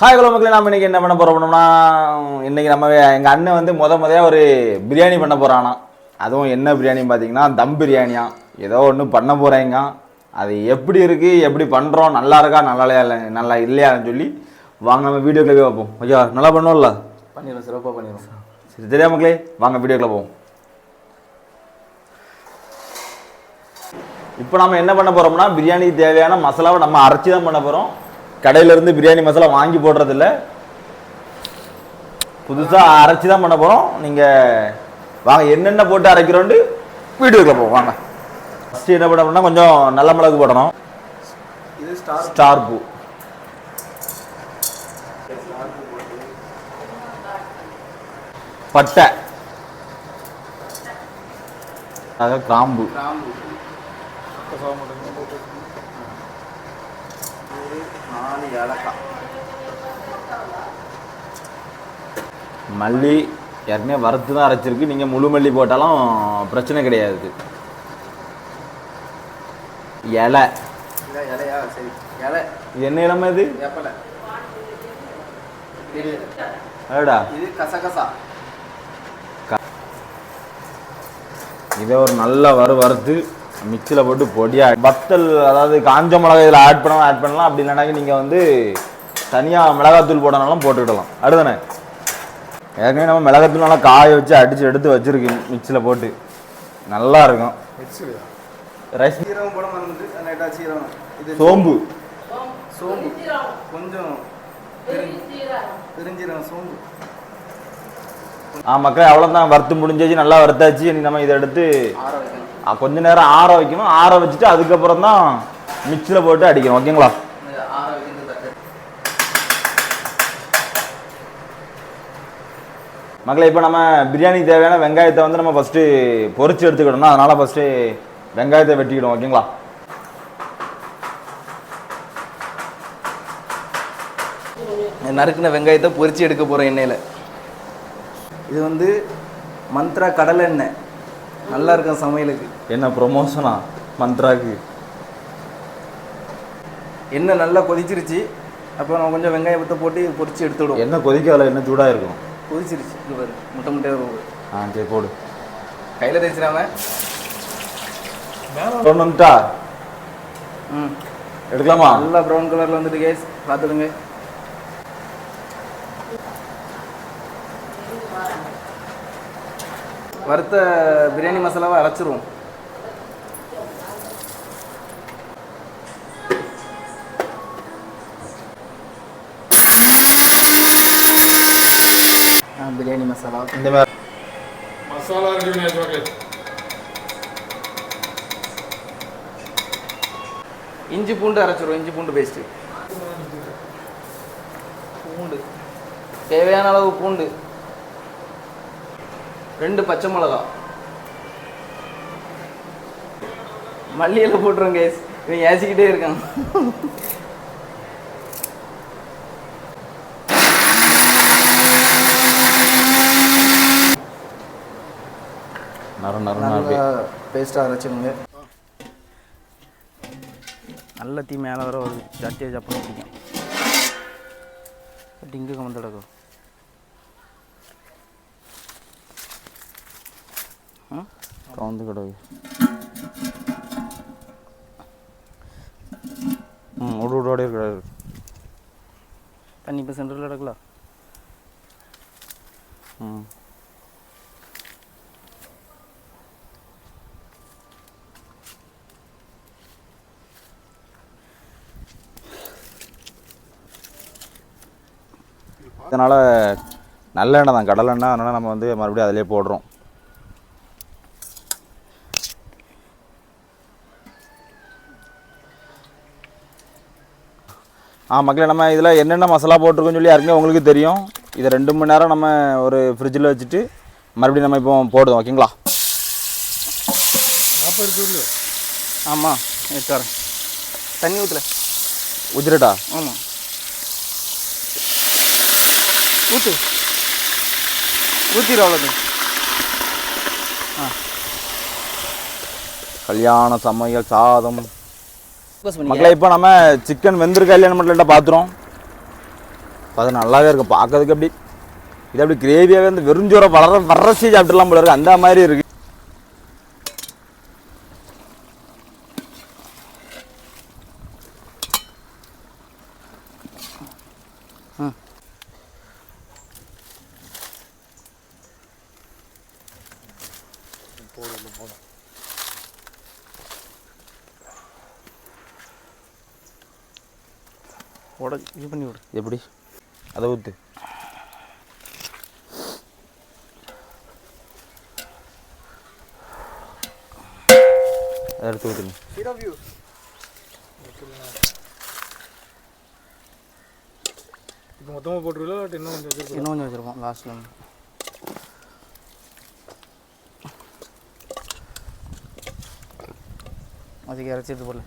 Hi hello மக்களே. நாம இன்னைக்கு என்ன பண்ண போறோம்னா இன்னைக்கு நம்ம எங்கள் அண்ணன் வந்து முத முதையா ஒரு பிரியாணி பண்ண போகிறானா அதுவும் என்ன பிரியாணின்னு பார்த்தீங்கன்னா தம் பிரியாணியா. ஏதோ ஒன்று பண்ண போகிறேங்க அது எப்படி இருக்குது எப்படி பண்ணுறோம் நல்லா இருக்கா நல்லா இல்லையா நல்லா இல்லையான்னு சொல்லி வாங்க நம்ம வீடியோக்குள்ளே போய் பார்ப்போம். ஐயா நல்லா பண்ணுவோம்ல? பண்ணிடுவோம் சிறப்பாக பண்ணிடுவோம் சரி தெரியா மக்களே? வாங்க வீடியோக்குள்ளே போவோம். இப்போ நம்ம என்ன பண்ண போறோம்னா பிரியாணிக்கு தேவையான மசாலாவை நம்ம அரைச்சி தான் பண்ண போறோம். கடையில இருந்து பிரியாணி மசாலா வாங்கி போடுறது இல்ல புதுசா அரைச்சி தான் பண்ண போறோம். நீங்க வாங்க என்னென்ன போட்டு அரைக்கிறோண்டு வீடியோக்குள்ள போவோம். வாங்க. ஃபர்ஸ்ட் என்ன பண்ணணும்னா கொஞ்சம் நல்ல மிளகு போடணும். ஸ்டார் பூ. பட்டை. கிராம்பு. ஒரு நாலு ஏலக்காய். மல்லி ஏற்கனவே வறுத்து தான் அரைச்சிருக்கு. நீங்கள் முழு மல்லி போட்டாலும் பிரச்சனை கிடையாது. இலை. இல்லை இலையா? சரி. இலை. இது என்ன இளமை இது? வேப்பலை. இது. ஏடா இது கசகசா. இதை ஒரு நல்ல வறு வறுத்து மிக்சியில் போட்டு பொடியா வத்தல் அதாவது காஞ்ச மிளகாய் இதில் ஆட் பண்ணலாம் ஆட் பண்ணலாம். அப்படி இல்லைனாக்கி நீங்கள் வந்து தனியாக மிளகாத்தூள் போடனாலும் போட்டுக்கிடலாம். அடுதானே ஏற்கனவே நம்ம மிளகாத்தூள் நல்லா காய வச்சு அடித்து எடுத்து வச்சிருக்கு மிக்சியில் போட்டு. நல்லா இருக்கும். ரைஸ் சோம்பு. சோம்பு. கொஞ்சம் சோம்பு. ஆ மக்களே அவ்வளோதான் வறுத்து முடிஞ்சாச்சு நல்லா வறுத்தாச்சு. இனி நம்ம இதை எடுத்து கொஞ்ச நேரம் ஆற வைக்கணும். ஆற வச்சுட்டு அதுக்கப்புறம் தான் மிக்சியில் போட்டு அடிக்கணும். ஓகேங்களா மக்களை இப்போ நம்ம பிரியாணிக்கு தேவையான வெங்காயத்தை வந்து நம்ம ஃபஸ்ட்டு பொரிச்சு எடுத்துக்கிடணும். அதனால் ஃபஸ்ட்டு வெங்காயத்தை வெட்டிக்கிடும் ஓகேங்களா நறுக்கின வெங்காயத்தை பொறிச்சு எடுக்க போகிறோம் எண்ணெயில். இது வந்து மந்த்ரா கடலை எண்ணெய் நல்லா இருக்கும் சமையலுக்கு. என்ன ப்ரொமோஷனா மந்த்ராக்கு. எண்ணெய் நல்லா கொதிச்சிருச்சு. அப்போ நம்ம கொஞ்சம் வெங்காயத்தை போட்டு பொரிச்சு எடுத்து விடுவோம் என்ன கொதிக்கால என்ன சூடாக இருக்கும் கொதிச்சிருச்சு. இது பாரு முட்டை முட்டையாக வரும் ஆ சரி போடு. கையில் தேய்ச்சிடாம. வந்துட்டா? ம். எடுக்கலாமா? நல்லா ப்ரௌன் கலரில் வந்துட்டு கேஸ் பார்த்துடுங்க. வறுத்த பிரியாணி மசாலாவை அரைச்சிருவோம். ஆ பிரியாணி மசாலா. இந்த மாதிரி. மசாலா இஞ்சி பூண்டு அரைச்சிருவோம் இஞ்சி பூண்டு பேஸ்ட்டு பூண்டு. தேவையான அளவு பூண்டு. ரெண்டு பச்சை மிளகா. மல்லியில் போட்டுருவோம் கேஸ் இவன் ஏசிக்கிட்டே இருக்கான். பேஸ்ட்டாக அரைச்சிடுங்க நல்ல தீ மேலே வர வருது ஜாஸ்தியாக சப்பனம் பிடிக்கும் பட் இங்கே கமந்தடக்கும் கவுந்து கிடக்கு ம் விடு விடு ஓடி இருக்கிறாரு. தண்ணி இப்போ சென்டரில் கிடக்கலாம் ம். இதனால் நல்லெண்ணெய் தான். கடலெண்ணெய் அதனால் நம்ம வந்து மறுபடியும் அதிலே போடுறோம். ஆ மக்களே நம்ம இதில் என்னென்ன மசாலா போட்டிருக்கோன்னு சொல்லி யாருக்குமே உங்களுக்கு தெரியும். இதை ரெண்டு மணி நேரம் நம்ம ஒரு ஃப்ரிட்ஜில் வச்சுட்டு மறுபடியும் நம்ம இப்போ போடுவோம் ஓகேங்களா ஆமாம் எடுத்து வரேன். தண்ணி ஊற்றல உஜிரட்டா ஆமாம் ஊற்று ஊற்றிடும் அவ்வளோது கல்யாண சமையல் சாதம். மக்களே இப்போ நம்ம சிக்கன் வெந்திருக்கா இல்லையான்னு மட்டும் லைட்டாக பார்த்துரும் அது நல்லாவே இருக்கும் பார்க்கறதுக்கு அப்படி இது அப்படி கிரேவியாகவே அந்த வெறுஞ்சோரை வளர வறட்சி சாப்பிட்டுலாம் போல இருக்கு. அந்த மாதிரி இருக்கு. உட இது பண்ணி விடு. எப்படி? அதை ஊற்று அதை எடுத்து ஊற்றுங்க இப்போ மொத்தமாக போட்டுருவீங்களா? இன்னும் கொஞ்சம்? இன்னும் கொஞ்சம் வச்சுருப்போம் லாஸ்ட்டில் அதுக்கு இறச்சிட்டு போடல.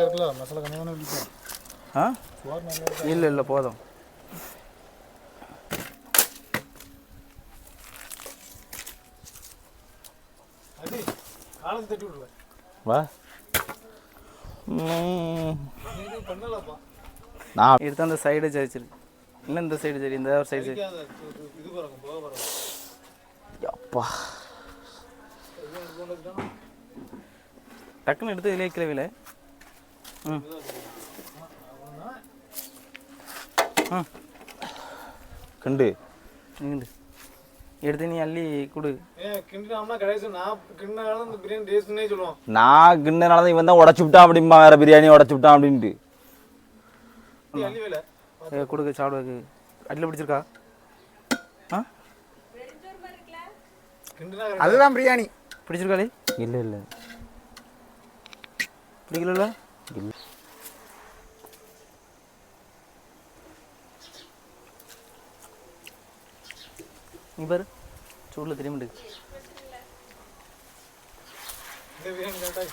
இருக்குல்ல மசாலா கம்மியான இருக்கும் ஆ? இல்லை இல்லை போதும். வா. நான் எடுத்து அந்த சைடு சரிச்சிரு இல்லை இந்த சைடு சரி இந்த சைடு சரி அப்பா டக்குன்னு எடுத்து கிளவில ம் ம் கண்டு. நின்று எடுத்து நீ அள்ளி கொடு. நான் கிண்ணனால தான் இவன் தான் உடச்சு விட்டான் அப்படிம்பா வேற பிரியாணி உடச்சு விட்டான் அப்படின்ட்டு. கொடுக்க சாப்பிடுக்கு. அடியில் பிடிச்சிருக்கா? ஆ? அதுதான் பிரியாணி. பிடிச்சிருக்காளே இல்லை இல்லை. பிடிக்கல இல்லை நீ பாரு சூடில் திரும்பிட்டு இந்த பிரியாணி கரெக்டாக